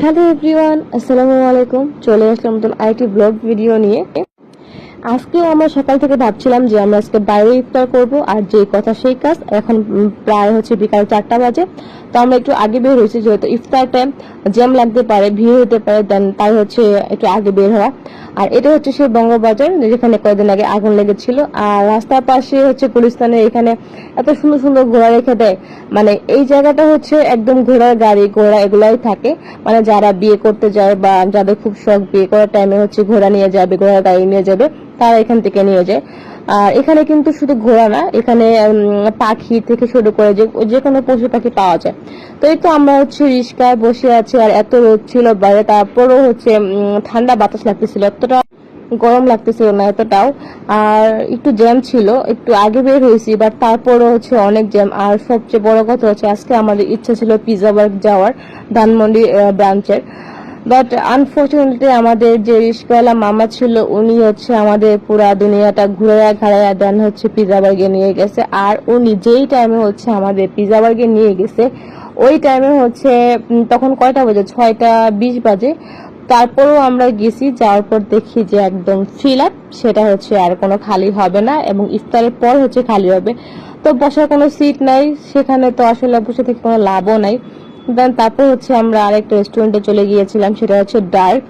Hello everyone, আসসালামু আলাইকুম। চলে আসলাম নতুন আইটি ব্লগ ভিডিও নিয়ে। আজকে আমরা সকাল থেকে ভাবছিলাম যে আমরা আজকে বাইরে ইফতার করব, আর যে কথা সেই কাজ, এখন প্রায় হচ্ছে বিকাল চারটা বাজে। তো আমরা একটু আগে বের হয়েছি, যেহেতু ইফতার টাইম জ্যাম লাগতে পারে, ভিড় হতে পারে দেন তাই হচ্ছে একটু আগে বের হওয়া। আর এটা হচ্ছে সেই বঙ্গবাজার, যেখানে কয়েকদিন আগে আগুন লেগেছিল। আর রাস্তার পাশে হচ্ছে গুলিস্তানে এখানে এত সুন্দর সুন্দর ঘোড়া রেখে দেয়। মানে এই জায়গাটা হচ্ছে একদম ঘোড়ার গাড়ি, ঘোড়া এগুলাই থাকে। মানে যারা বিয়ে করতে যায় বা যাদের খুব শখ বিয়ে করার টাইমে হচ্ছে ঘোড়া নিয়ে যাবে, ঘোড়ার গাড়ি নিয়ে যাবে, তারা এখান থেকে নিয়ে যায়। আর এখানে কিন্তু শুধু ঘোড়া না, এখানে পাখি থেকে শুরু করে যে যে কোনো পশু পাখি পাওয়া যায়। তো এই তো আমরা হচ্ছে রিস্কায় বসে আছি, আর এত রোদ ছিল, বাইরে তারপরেও হচ্ছে ঠান্ডা বাতাস লাগতেছিল, এতটা গরম লাগতেছিল না এতটাও। আর একটু জ্যাম ছিল, একটু আগে বের হয়েছি বাট তারপরও হচ্ছে অনেক জ্যাম। আর সবচেয়ে বড় কথা হচ্ছে, আজকে আমাদের ইচ্ছা ছিল পিজা বার্গ যাওয়ার, ধানমন্ডি ব্রাঞ্চের। বাট আনফর্চুনেটলি আমাদের যে রিস্কওয়ালা মামা ছিল, উনি হচ্ছে আমাদের পুরা দুনিয়াটা ঘুরে ঘাড়াইয়া দেন হচ্ছে পিজা বার্গে নিয়ে গেছে। আর উনি যেই টাইমে হচ্ছে আমাদের পিজা বার্গে নিয়ে গেছে, ওই টাইমে হচ্ছে তখন কয়টা বাজে? ছয়টা বিশ বাজে। তারপরেও আমরা গেছি, যাওয়ার পর দেখি যে একদম ফিল আপ সেটা হচ্ছে আর কোনো খালি হবে না এবং ইফতারের পর হচ্ছে খালি হবে। তো বসার কোনো সিট নাই, সেখানে তো আসলে বসে থেকে কোনো লাভও নাই। দেন তারপর হচ্ছে আমরা আরেকটা রেস্টুরেন্টে চলে গিয়েছিলাম, সেটা হচ্ছে ডার্ক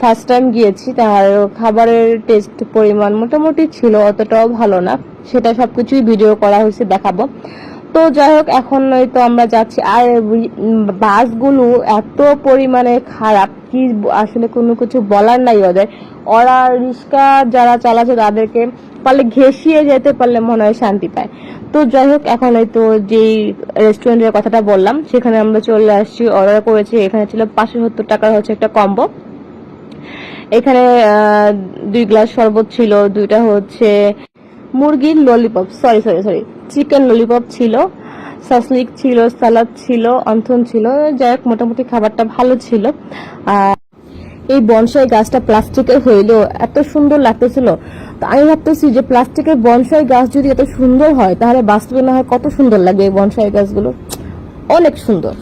ফার্স্ট টাইম গিয়েছি, তার খাবারের টেস্ট পরিমাণ মোটামুটি ছিল, অতটাও ভালো না। সেটা সবকিছুই ভিডিও করা হয়েছে, দেখাবো। তো যাই হোক, এখন ওই তো আমরা যাচ্ছি। আর বাসগুলো এত পরিমাণে খারাপ, কি আসলে কোনো কিছু বলার নাই ওদের। ওরা রিক্সা যারা চালাচ্ছে তাদেরকে পারলে ঘেঁষিয়ে যেতে পারলে মনে হয় শান্তি পায়। তো যাই হোক, এখন এই তো যেই রেস্টুরেন্টের কথাটা বললাম, সেখানে আমরা চলে আসছি অর্ডার করেছি। এখানে ছিল পাঁচশো সত্তর টাকার হচ্ছে একটা কম্বো এখানে দুই গ্লাস শরবত ছিল, দুইটা হচ্ছে মুরগির lollipop sorry sorry sorry chicken lollipop ছিল, সাসলিক ছিল, সালাদ ছিল, অন্থন ছিল, যাই হোক, মোটামুটি খাবারটা ভালো ছিল। আর এই বনসাই গাছটা প্লাস্টিকের হইলেও এত সুন্দর লাগতেছিল। তো আমি ভাবতেছি যে প্লাস্টিকের বনসাই গাছ যদি এত সুন্দর হয়, তাহলে বাস্তবে না হয় কত সুন্দর লাগবে এই বনসাই গাছগুলো। অনেক সুন্দর।